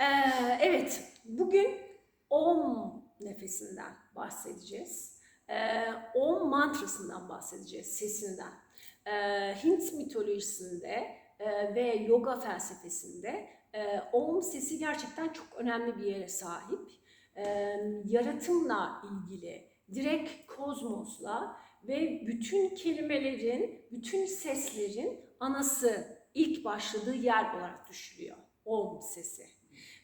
Ee, evet, bugün Om nefesinden bahsedeceğiz. Ee, Om mantrasından bahsedeceğiz, sesinden. Ee, Hint mitolojisinde e, ve yoga felsefesinde e, Om sesi gerçekten çok önemli bir yere sahip. Ee, yaratımla ilgili, direkt kozmosla ve bütün kelimelerin, bütün seslerin anası ilk başladığı yer olarak düşülüyor. Om sesi.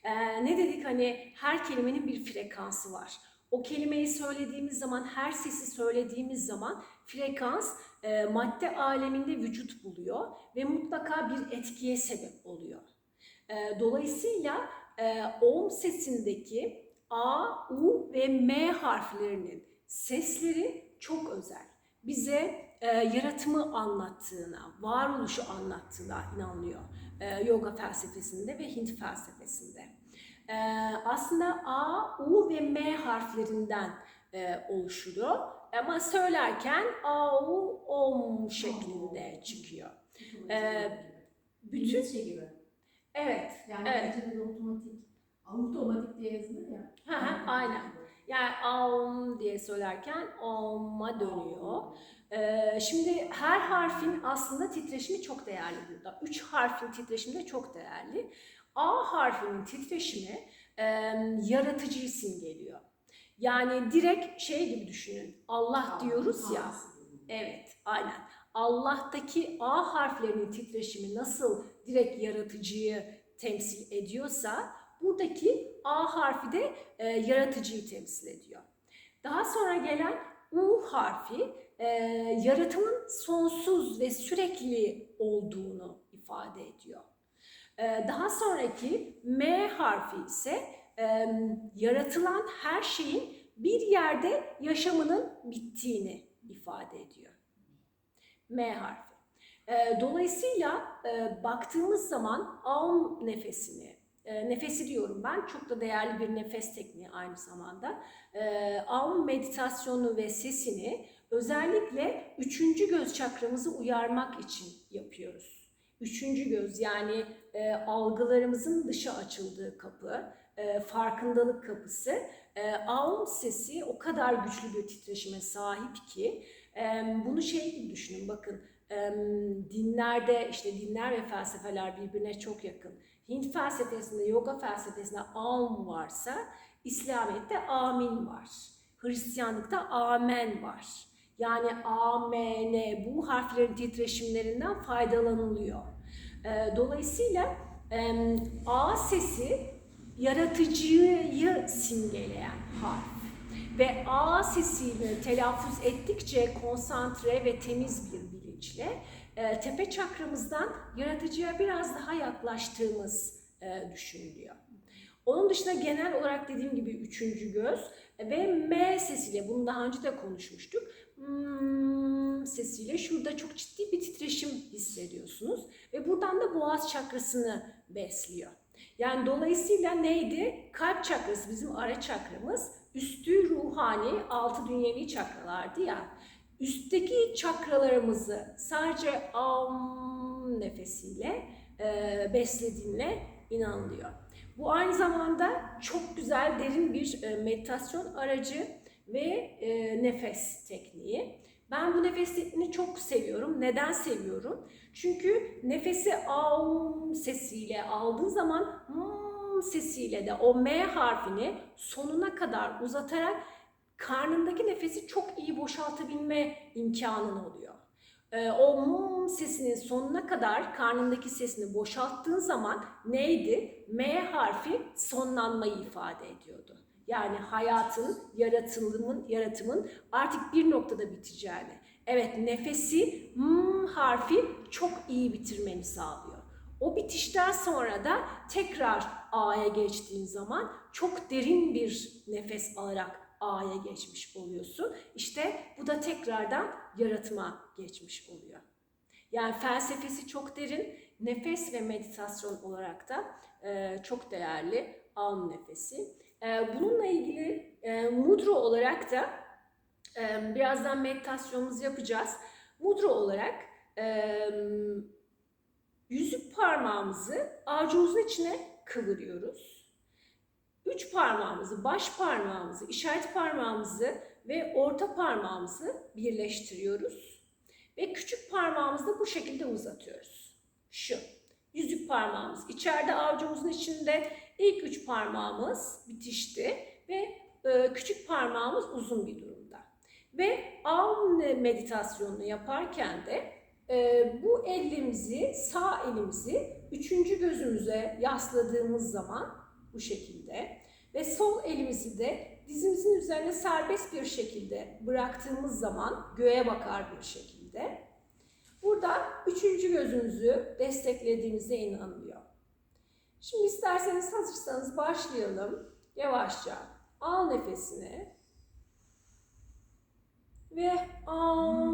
Ee, ne dedik hani her kelimenin bir frekansı var. O kelimeyi söylediğimiz zaman, her sesi söylediğimiz zaman frekans e, madde aleminde vücut buluyor ve mutlaka bir etkiye sebep oluyor. E, dolayısıyla e, Om sesindeki A, U ve M harflerinin sesleri çok özel. Bize e, yaratımı anlattığına, varoluşu anlattığına inanılıyor e, yoga felsefesinde ve Hint felsefesinde. E, aslında A, U ve M harflerinden e, oluşuyor ama söylerken A, U, Om şeklinde çıkıyor. Bütün İngilizce gibi. evet, Yani evet. otomatik, otomatik diye yazılır ya. Hı, aynen. Yani Om diye söylerken Om'a dönüyor. Ee, şimdi her harfin aslında titreşimi çok değerli burada. Üç harfin titreşimi de çok değerli. A harfinin titreşimi e, yaratıcıyı simgeliyor. Yani direkt şey gibi düşünün. Allah diyoruz ya. Evet, aynen. Allah'taki A harflerinin titreşimi nasıl direkt yaratıcıyı temsil ediyorsa buradaki A harfi de e, yaratıcıyı temsil ediyor. Daha sonra gelen U harfi e, yaratımın sonsuz ve sürekli olduğunu ifade ediyor. E, daha sonraki M harfi ise e, yaratılan her şeyin bir yerde yaşamının bittiğini ifade ediyor. M harfi. E, dolayısıyla e, baktığımız zaman Aum nefesini, e, nefesi diyorum ben, çok da değerli bir nefes tekniği aynı zamanda. E, Aum meditasyonu ve sesini özellikle üçüncü göz çakramızı uyarmak için yapıyoruz. Üçüncü göz yani e, algılarımızın dışa açıldığı kapı, e, farkındalık kapısı. E, Aum sesi o kadar güçlü bir titreşime sahip ki e, bunu şey gibi düşünün bakın dinlerde işte dinler ve felsefeler birbirine çok yakın. Hint felsefesinde, yoga felsefesinde Aum varsa İslamiyet'te Amin var. Hristiyanlıkta Amen var. Yani A, M, N bu harflerin titreşimlerinden faydalanılıyor. Dolayısıyla A sesi yaratıcıyı simgeleyen harf. Ve A sesini telaffuz ettikçe konsantre ve temiz bir bilinçle e, tepe çakramızdan yaratıcıya biraz daha yaklaştığımız e, düşünülüyor. Onun dışında genel olarak dediğim gibi üçüncü göz ve M sesiyle bunu daha önce de konuşmuştuk. Hmm sesiyle şurada çok ciddi bir titreşim hissediyorsunuz ve buradan da boğaz çakrasını besliyor. Yani dolayısıyla neydi? Kalp çakrası bizim ara çakramız, üstü ruhani, altı dünyevi çakralardı ya. Üstteki çakralarımızı sadece am nefesiyle e, beslediğine inanılıyor. Bu aynı zamanda çok güzel derin bir e, meditasyon aracı ve e, nefes tekniği. Ben bu nefes tekniğini çok seviyorum. Neden seviyorum? Çünkü nefesi aum sesiyle aldığın zaman hmm sesiyle de o M harfini sonuna kadar uzatarak karnındaki nefesi çok iyi boşaltabilme imkanın oluyor. Ee, o mum sesinin sonuna kadar karnındaki sesini boşalttığın zaman neydi? M harfi sonlanmayı ifade ediyordu. Yani hayatın, yaratımın, yaratımın artık bir noktada biteceğini. Evet nefesi m harfi çok iyi bitirmeni sağlıyor. O bitişten sonra da tekrar A'ya geçtiğin zaman çok derin bir nefes alarak A'ya geçmiş oluyorsun. İşte bu da tekrardan yaratıma geçmiş oluyor. Yani felsefesi çok derin, nefes ve meditasyon olarak da e, çok değerli Aum nefesi. E, bununla ilgili e, mudra olarak da e, birazdan meditasyonumuzu yapacağız. Mudra olarak e, yüzük parmağımızı avucumuzun içine kıvırıyoruz. üç parmağımızı, baş parmağımızı, işaret parmağımızı ve orta parmağımızı birleştiriyoruz. Ve küçük parmağımızı da bu şekilde uzatıyoruz. Şu. Yüzük parmağımız. İçeride avucumuzun içinde ilk üç parmağımız bitişti ve e, küçük parmağımız uzun bir durumda. Ve Aum meditasyonunu yaparken de e, bu elimizi, sağ elimizi üçüncü gözümüze yasladığımız zaman bu şekilde ve sol elimizi de dizimizin üzerine serbest bir şekilde bıraktığımız zaman göğe bakar bir şekilde üçüncü gözümüzü desteklediğimize inanılıyor. Şimdi isterseniz hazırsanız başlayalım. Yavaşça al nefesini ve am